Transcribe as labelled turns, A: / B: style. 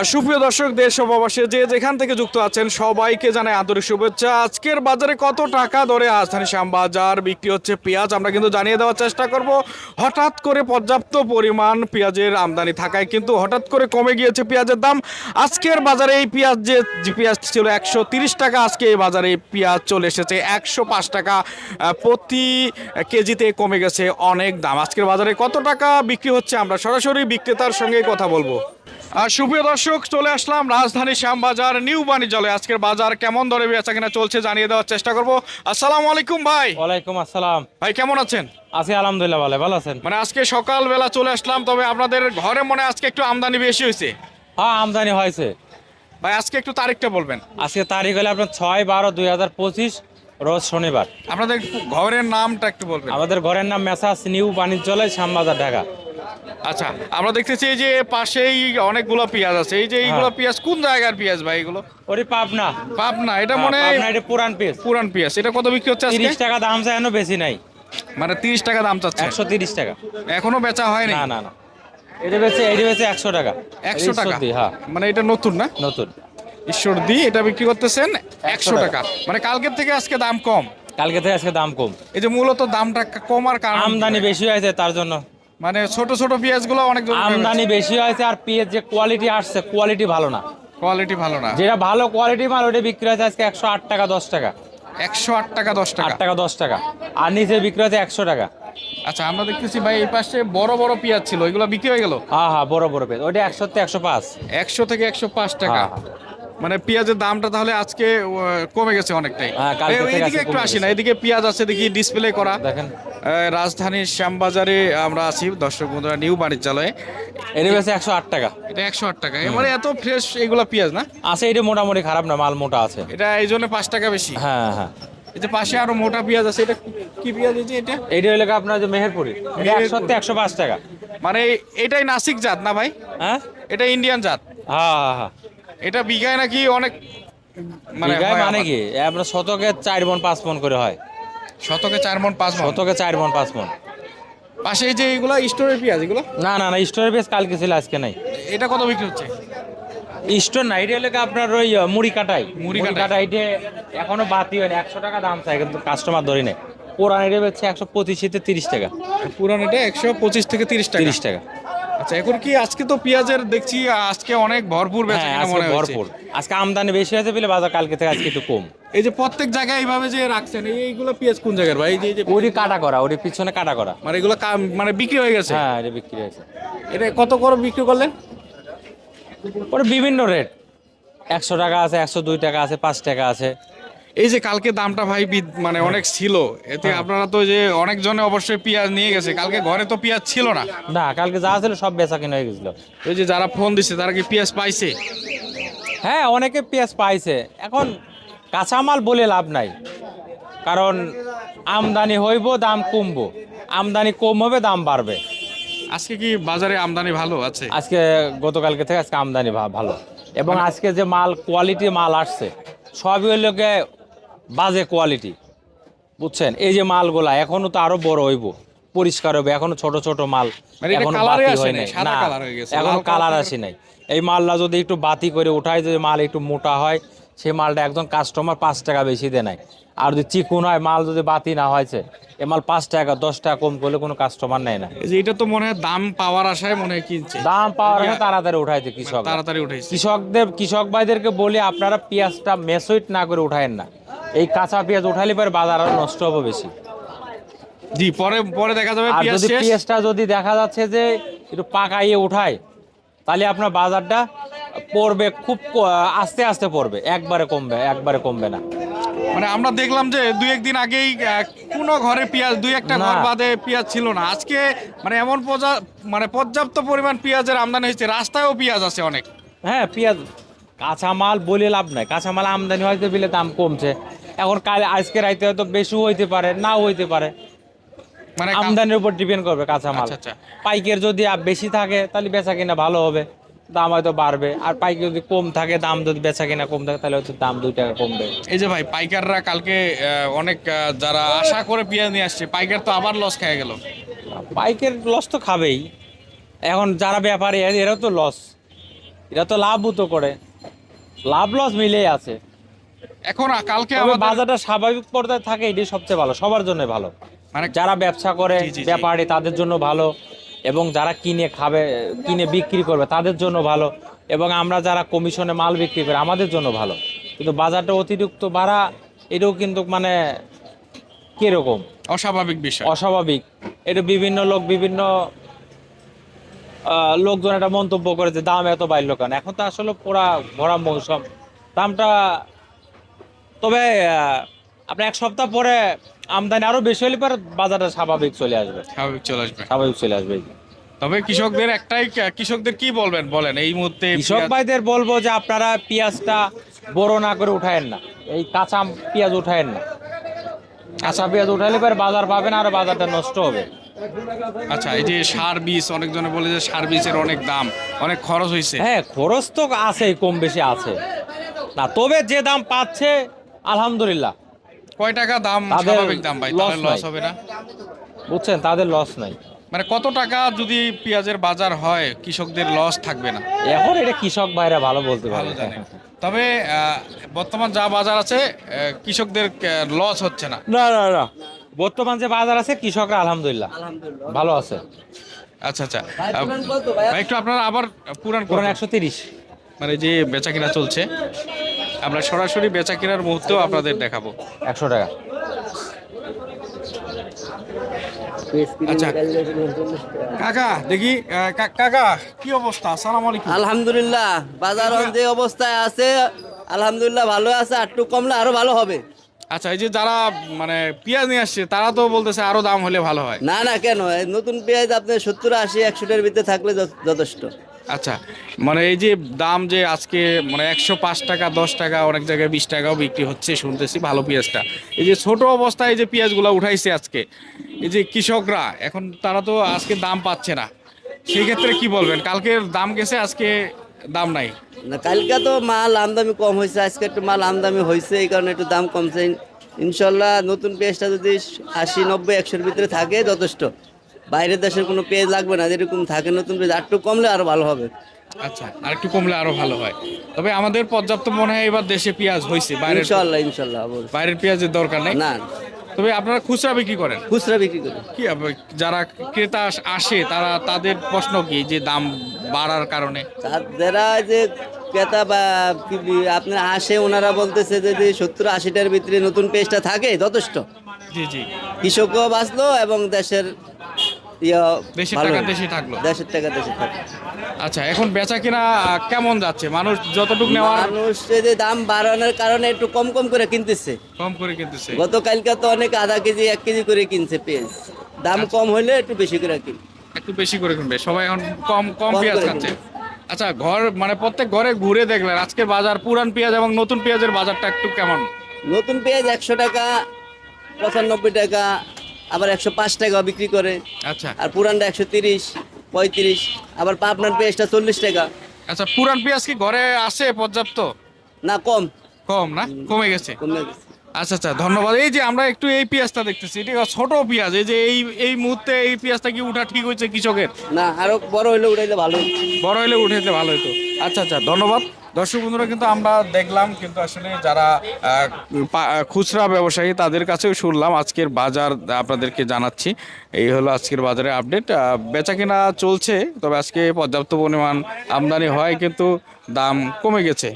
A: সুপ্রিয় দর্শক, দেশ ও যে যেখান থেকে যুক্ত আছেন, সবাইকে জানাই আন্তরিক শুভেচ্ছা। আজকের বাজারে কত টাকা দরে রাজধানী শ্যামবাজার বিক্রি হচ্ছে পেঁয়াজ, আমরা কিন্তু জানিয়ে দেওয়ার চেষ্টা করব। হঠাৎ করে পর্যাপ্ত পরিমাণ পেঁয়াজের আমদানি থাকায় কিন্তু হঠাৎ করে কমে গিয়েছে পেঁয়াজের দাম। আজকের বাজারে এই পেঁয়াজ যে পেঁয়াজ ছিল একশো টাকা, আজকে এই বাজারে পেঁয়াজ চলে এসেছে একশো পাঁচ টাকা। প্রতি কেজিতে কমে গেছে অনেক দাম। আজকের বাজারে কত টাকা বিক্রি হচ্ছে আমরা সরাসরি বিক্রেতার সঙ্গে কথা বলব। সুপ্রিয় দর্শক চলে আসলাম রাজধানী শ্যামবাজার নিউ বাণিজ্যালয়। আজকের বাজার কেমন দরে বেচা কিনা চলছে জানিয়ে দেওয়ার চেষ্টা করব। আসসালামু আলাইকুম ভাই।
B: ওয়ালাইকুম আসসালাম।
A: ভাই কেমন আছেন?
B: আছি আলহামদুলিল্লাহ ভালো ভালো আছেন?
A: মানে আজকে সকালবেলা চলে আসলাম তবে আপনাদের ঘরে মনে আজকে একটু আমদানি বেশি হয়েছে।
B: হ্যাঁ আমদানি হয়েছে।
A: ভাই আজকে একটু তারিখটা বলবেন।
B: আজকে তারিখ হলে আপনার ছয় বারো দুই হাজার পঁচিশ রোজ শনিবার।
A: আপনাদের ঘরের নামটা একটু বলবেন।
B: আমাদের ঘরের নাম মেসাস নিউ বাণিজ্যালয় শ্যামবাজার ঢাকা।
A: আচ্ছা আমরা দেখতেছি এই যে পাশেই অনেকগুলো পেঁয়াজ আছে। এই যে এইগুলো
B: হ্যাঁ।
A: পেঁয়াজ কোন জায়গার পেঁয়াজ ভাই এগুলো?
B: ওরে পাবনা।
A: পাবনা এটা মনে হয়
B: এটা পুরান পিস
A: পুরান পেঁয়াজ। এটা কত বিক্রি হচ্ছে
B: তিরিশ টাকা দাম চাই বেশি নাই।
A: মানে তিরিশ টাকা দাম চাচ্ছে?
B: একশো তিরিশ টাকা।
A: এখনও বেচা হয়নি
B: না না না। এটা বেছে এটা বেছে একশো টাকা।
A: একশো টাকা?
B: হ্যাঁ।
A: মানে এটা নতুন না?
B: নতুন।
A: ঈশ্বর দি এটা বিক্রি করতেছেন একশো
B: টাকা।
A: মানে কালকের থেকে আজকে দাম কম?
B: কালকে থেকে আজকে দাম কম।
A: এই যে মূলত দামটা কমার কারণ
B: আমদানি বেশি হয়েছে তার জন্য।
A: মানে ছোট ছোট পেঁয়াজগুলো অনেক
B: আমদানি বেশি হয়েছে আর পেঁয়াজ যে কোয়ালিটি আসছে কোয়ালিটি ভালো না।
A: কোয়ালিটি ভালো না।
B: যেটা ভালো কোয়ালিটি মাল ওটা বিক্রি হয়েছে আজকে একশো আট টাকা দশ টাকা।
A: একশো আট টাকা দশ
B: আট
A: টাকা
B: টাকা দশ টাকা। আর নিচে বিক্রি হয়েছে একশো টাকা।
A: আচ্ছা আমরা দেখতেছি ভাই এই পাশে বড় বড় পেঁয়াজ ছিল ওইগুলো বিক্রি হয়ে গেল?
B: হ্যাঁ হ্যাঁ বড় বড় পেঁয়াজ। ওইটা একশো থেকে একশো পাঁচ।
A: একশো থেকে একশো পাঁচ টাকা।
B: হ্যাঁ,
A: মানে পেঁয়াজের দামটা তাহলে আজকে কমে গেছে অনেকটাই।
B: হ্যাঁ,
A: একটু আসি না এদিকে পেঁয়াজ আছে দেখি ডিসপ্লে করা।
B: দেখেন।
A: রাজধানীর শ্যামবাজারে আমরা আছি। দর্শক বন্ধুরা নিউ বাণিজ্যালয়ে।
B: এটা বেশি একশো আট টাকা।
A: এটা একশো আট টাকা। মানে এত ফ্রেশ এগুলো পেঁয়াজ না?
B: আছে এটা মোটামুটি খারাপ না মাল মোটা আছে।
A: এটা এই জন্য পাঁচ টাকা বেশি।
B: হ্যাঁ হ্যাঁ।
A: যে পাশে আরও মোটা পেঁয়াজ আছে এটা কি পেঁয়াজ এই যে এটা?
B: এইটা হলো আপনার যে মেহেরপুরি। এটা একশো একশো পাঁচ টাকা।
A: মানে এটাই নাসিক জাত না ভাই?
B: হ্যাঁ?
A: এটা ইন্ডিয়ান জাত।
B: হ্যাঁ হ্যাঁ হ্যাঁ।
A: এটা বিঘায় নাকি অনেক মানে
B: মানে কি? আপনার শতকে চার মন পাঁচ মন করে হয়।
A: শতকে চার মন পাঁচ মন?
B: শতকে চার মন পাঁচ মন।
A: পাশে যে এগুলো স্টোরের পেঁয়াজ এগুলো?
B: না না না স্টোরের বেশ কালকে ছিল আজকে নাই।
A: এটা কত বিক্রি হচ্ছে?
B: স্টোর না এটা হলো গিয়ে আপনার ওই মুড়ি কাটাই।
A: মুড়ি কাটাই।
B: এখনও বাতি হয়নি একশো টাকা দাম চাই কিন্তু কাস্টমার ধরি নেই। পুরান এটা হচ্ছে একশো পঁচিশিতে তিরিশ টাকা।
A: পুরান এটা একশো পঁচিশ থেকে তিরিশ টাকা।
B: তিরিশ টাকা।
A: আচ্ছা এখন কি আজকে তো পেঁয়াজের দেখছি আজকে অনেক ভরপুর বেচা
B: হ্যাঁ
A: কিনা
B: আজকে
A: মনে হচ্ছে।
B: ভরপুর। আজকে আমদানি বেশি হয়েছে বলে বাজার কালকে থেকে আজকে একটু কম।
A: এই যে প্রত্যেক জায়গায় এইভাবে যে রাখছেন এই- এইগুলো পেঁয়াজ কোন জায়গার ভাই? এই যে এই যে
B: ওরই কাটা করা ওরই পিছনে কাটা করা।
A: মানে এগুলো মানে বিক্রি হয়ে গেছে?
B: হ্যাঁ এটা বিক্রি হয়েছে।
A: এটা কত করে বিক্রি করলেন?
B: ওর বিভিন্ন রেট একশো টাকা আছে একশো দুই টাকা আছে পাঁচ টাকা আছে।
A: এই যে কালকে দামটা ভাই মানে অনেক ছিল এতে
B: হ্যাঁ।
A: আপনারা তো যে অনেকজনে অবশ্যই পেঁয়াজ নিয়ে গেছে। কালকে ঘরে তো পেঁয়াজ ছিল না।
B: না কালকে যা ছিল সব বেচা কিনা হয়ে গেছিল।
A: ওই যে যারা ফোন দিচ্ছে তারা কি পেঁয়াজ পাইছে?
B: হ্যাঁ অনেকে পেঁয়াজ পাইছে। এখন কাঁচামাল বলে লাভ নাই। কারণ আমদানি হইব দাম কমবো। আমদানি কম হবে দাম বাড়বে।
A: আজকে কি বাজারে আমদানি ভালো আছে?
B: আজকে গতকালকে থেকে আজকে আমদানি ভালো। এবং আজকে যে মাল কোয়ালিটি মাল আসছে সবই হইল গিয়ে বাজে কোয়ালিটি বুঝছেন? এই যে মালগুলা এখনও তো আরও বড় হইব পরিষ্কার হবে এখনও ছোট ছোট মাল
A: মানে এখনও
B: বাতি হয়
A: নাই,
B: না
A: এখনও
B: কালার। আসে নাই। এই মালটা যদি একটু বাতি করে উঠায় যদি মাল একটু মোটা হয় সেই মালটা একজন কাস্টমার পাঁচ টাকা বেশি দেয় নাই। আর যদি চিকুন হয় মাল যদি বাতি না হয়েছে এ মাল পাঁচ টাকা দশ টাকা কম করলে কোনো কাস্টমার নেয় না।
A: এটা তো মনে হয় দাম পাওয়ার আশায় মনে হয় কিনছে।
B: দাম পাওয়ার আগে তাড়াতাড়ি উঠাইছে কৃষক
A: তাড়াতাড়ি উঠেছে
B: কৃষকদের কৃষক ভাইদেরকে বলি আপনারা পেঁয়াজটা মেসুইট না করে উঠায়েন না। এই কাঁচা পেঁয়াজ উঠালে পরে বাজার আরও নষ্ট হবে বেশি।
A: জি পরে পরে দেখা যাবে
B: আর যদি পেঁয়াজটা যদি দেখা যাচ্ছে যে একটু পাকাইয়ে উঠায় তাহলে আপনার বাজারটা পড়বে খুব আস্তে আস্তে পড়বে একবারে কমবে একবারে কমবে না।
A: মানে আমরা দেখলাম যে দুই একদিন আগেই কোনো ঘরে পেঁয়াজ দুই একটা ঘর। বাদে পেঁয়াজ ছিল না। আজকে মানে এমন মানে পর্যাপ্ত পরিমাণ পেঁয়াজের আমদানি হয়েছে রাস্তায়ও পেঁয়াজ আছে অনেক।
B: হ্যাঁ পেঁয়াজ কাঁচামাল বলে লাভ নাই। কাঁচামাল আমদানি হয়তো বিলে দাম কমছে। এখন কাল আজকে রাইতে হয়তো বেশিও হইতে পারে নাও হইতে পারে।
A: মানে
B: আমদানির উপর ডিপেন্ড করবে কাঁচামাল।
A: আচ্ছা, আচ্ছা।
B: পাইকের যদি বেশি থাকে তাহলে বেচা কিনা ভালো হবে। দাম হয়তো বাড়বে। আর পাইকের যদি কম থাকে দাম যদি বেচা কিনা কম থাকে তাহলে হয়তো দাম দুই টাকা কমবে।
A: এই যে ভাই পাইকাররা কালকে অনেক যারা আশা করে পেঁয়াজ নিয়ে আসছে পাইকার তো আবার লস খেয়ে গেল।
B: পাইকের লস তো খাবেই। এখন যারা ব্যাপারী এরাও তো লস এরা তো লাভও তো করে। লাভ লস মিলেই আছে।
A: এখন কালকে আমাদের
B: বাজারটা স্বাভাবিক পর্যায়ে থাকে এটাই সবচেয়ে ভালো সবার জন্য ভালো।
A: মানে
B: যারা ব্যবসা করে। ব্যাপারী তাদের জন্য ভালো এবং যারা কিনে খাবে কিনে বিক্রি করবে তাদের জন্য ভালো এবং আমরা যারা কমিশনে মাল বিক্রি করি আমাদের জন্য ভালো। কিন্তু বাজারটা অতিরিক্ত বাড়া এটাও কিন্তু মানে কীরকম?
A: অস্বাভাবিক বিষয়।
B: অস্বাভাবিক। এটা বিভিন্ন লোক বিভিন্ন লোকজন একটা মন্তব্য করে যে দাম এত বাড়লো কেন? এখন তো আসলে পুরা ভরা মৌসুম। দামটা তবে আহ, আপনার এক সপ্তাহ পরে আমদানি আরও বেশি হলে পরে বাজারটা স্বাভাবিক চলে আসবে।
A: স্বাভাবিক চলে আসবে।
B: স্বাভাবিক চলে আসবে।
A: তবে কৃষকদের একটাই কৃষকদের কি বলবেন? বলেন এই মুহূর্তে
B: কৃষক ভাইদের বলব যে আপনারা পেঁয়াজটা বড় না করে উঠায়েন না। এই কাঁচা পেঁয়াজ উঠায়েন না। কাঁচা পেঁয়াজ উঠালে পরে বাজার পাবেন আর বাজারটা নষ্ট হবে।
A: আচ্ছা এই যে সার বীজ অনেকজনে বলে যে সার বীজের অনেক দাম অনেক খরচ হয়েছে
B: হ্যাঁ খরচ তো আছে কম বেশি আছে। না তবে যে দাম পাচ্ছে আলহামদুলিল্লাহ।
A: কয় টাকা দাম স্বাভাবিক দাম ভাই? তাহলে লস হবে না?
B: বুঝছেন তাদের লস নাই।
A: মানে কত টাকা যদি পেঁয়াজের বাজার হয় কৃষকদের লস থাকবে না।
B: এখন এটা কৃষক ভাইরা ভালো বলতে
A: ভালো
B: পারে
A: জানে। তবে আহ, বর্তমান যা বাজার আছে কৃষকদের লস হচ্ছে না।
B: না না না। বর্তমান যে বাজার আছে কৃষকরা আলহামদুলিল্লাহ ভালো আছে।
A: আচ্ছা আচ্ছা। একটু আপনারা আবার পুরান
B: পুরান
A: করুন।
B: একশো তিরিশ।
A: মানে যে বেচা কিনা চলছে। আমরা সরাসরি বেচা কেনার মুহূর্তেও আপনাদের দেখাবো।
B: একশো টাকা।
A: আচ্ছা। কাকা দেখি কাকা কি অবস্থা? আসসালামু আলাইকুম।
C: আলহামদুলিল্লাহ বাজার যে অবস্থায় আছে। আলহামদুলিল্লাহ ভালো আছে আর একটু কমলে আরও ভালো হবে।
A: আচ্ছা এই যে যারা মানে পেঁয়াজ নিয়ে আসছে তারা তো বলতেছে আরও দাম হলে ভালো হয়।
C: না না কেন? এই নতুন পেঁয়াজ আপনি সত্তর আশি একশোটার ভিতরে থাকলে যথেষ্ট।
A: আচ্ছা মানে এই যে দাম যে আজকে মানে একশো পাঁচ টাকা, দশ টাকা, অনেক জায়গায় বিশ টাকাও বিক্রি হচ্ছে, শুনতেছি ভালো পেঁয়াজটা। এই যে ছোট অবস্থায় যে পেঁয়াজগুলো উঠাইছে আজকে, এই যে কৃষকরা, এখন তারা তো আজকে দাম পাচ্ছে না। সেই ক্ষেত্রে কি বলবেন? কালকের দাম গেছে, আজকে দাম নাই।
C: না, কালকে তো মাল আমদামি কম হয়েছে, আজকে একটু মাল আমদামি হয়েছে, এই কারণে একটু দাম কমছে। ইনশাল্লাহ নতুন পেঁয়াজটা যদি আশি, নব্বই, একশোর ভিতরে থাকে, যথেষ্ট। বাইরের দেশের কোনো পেঁয়াজ লাগবে না যেরকম থাকে নতুন পেঁয়াজ আর একটু কমলে আরও ভালো হবে।
A: আচ্ছা আর একটু কমলে আরও ভালো হয়। তবে আমাদের পর্যাপ্ত মনে হয় এবার দেশে পেঁয়াজ হয়েছে বাইরের
C: ইনশাল্লাহ ইনশাল্লাহ অবশ্যই।
A: বাইরের পেঁয়াজের দরকার নেই?
C: না।
A: তবে আপনারা খুচরা বিক্রি করেন?
C: খুচরা বিক্রি করি।
A: কি হবে? যারা ক্রেতা আস- আসে তারা তাদের প্রশ্ন কি যে দাম বাড়ার কারণে?
C: তার যারা যে ক্রেতা বা কি বি- আপনার আসে ওনারা বলতেছে যে যদি সত্তর আশিটার ভিতরে নতুন পেজটা থাকে যথেষ্ট।
A: জি জি।
C: কৃষকও বাঁচলো এবং দেশের ইয়া
A: দেশের টাকা। দেশে থাকল।
C: দেশের টাকা দেশে
A: আচ্ছা এখন বেচা কিনা কেমন যাচ্ছে? মানুষ যতটুকু নেওয়ার
C: মানুষ যে দাম বাড়ানোর কারণে একটু কম কম করে কিনতেছে।
A: কম করে কিনতেছে।
C: গতকালকে তো অনেক আধা কেজি এক কেজি করে কিনছে পেঁয়াজ। দাম
A: আচ্ছা।
C: কম হলে একটু বেশি করে কিন।
A: একটু বেশি করে কিনবে। সবাই এখন কম কম
C: কম
A: পেঁয়াজ খাচ্ছে। আচ্ছা ঘর মানে প্রত্যেক ঘরে ঘুরে দেখলেন আজকে বাজার পুরান পেঁয়াজ এবং নতুন পেঁয়াজের বাজারটা একটু কেমন?
C: নতুন পেঁয়াজ একশো টাকা পঁচানব্বই টাকা আবার একশো পাঁচ টাকা বিক্রি করে।
A: আচ্ছা।
C: আর পুরানটা একশো তিরিশ পঁয়ত্রিশ আবার পাবনার পেঁয়াজটা চল্লিশ টাকা।
A: আচ্ছা পুরান পেঁয়াজ কি ঘরে আছে পর্যাপ্ত?
C: না কম।
A: কম না? কমে গেছে।
C: কমে গেছে।
A: আচ্ছা আচ্ছা ধন্যবাদ। এই যে আমরা একটু এই পেঁয়াজটা দেখতেছি এটা ছোট পেঁয়াজ? এই যে এই এই মুহূর্তে এই পেঁয়াজটা কি উঠা ঠিক হয়েছে কৃষকের?
C: না আরও বড় হইলে উঠাইলে ভালো
A: বড় হলে উঠাইলে ভালো হতো আচ্ছা আচ্ছা ধন্যবাদ। দর্শক বন্ধুরা, কিন্তু আমরা দেখলাম, কিন্তু আসলে যারা খুচরা ব্যবসায়ী, তাদের কাছেও শুনলাম আজকের বাজার আপনাদেরকে জানাচ্ছি। এই হলো আজকের বাজারে আপডেট। বেচা কেনা চলছে, তবে আজকে পর্যাপ্ত পরিমাণ আমদানি হয়, কিন্তু দাম কমে গেছে।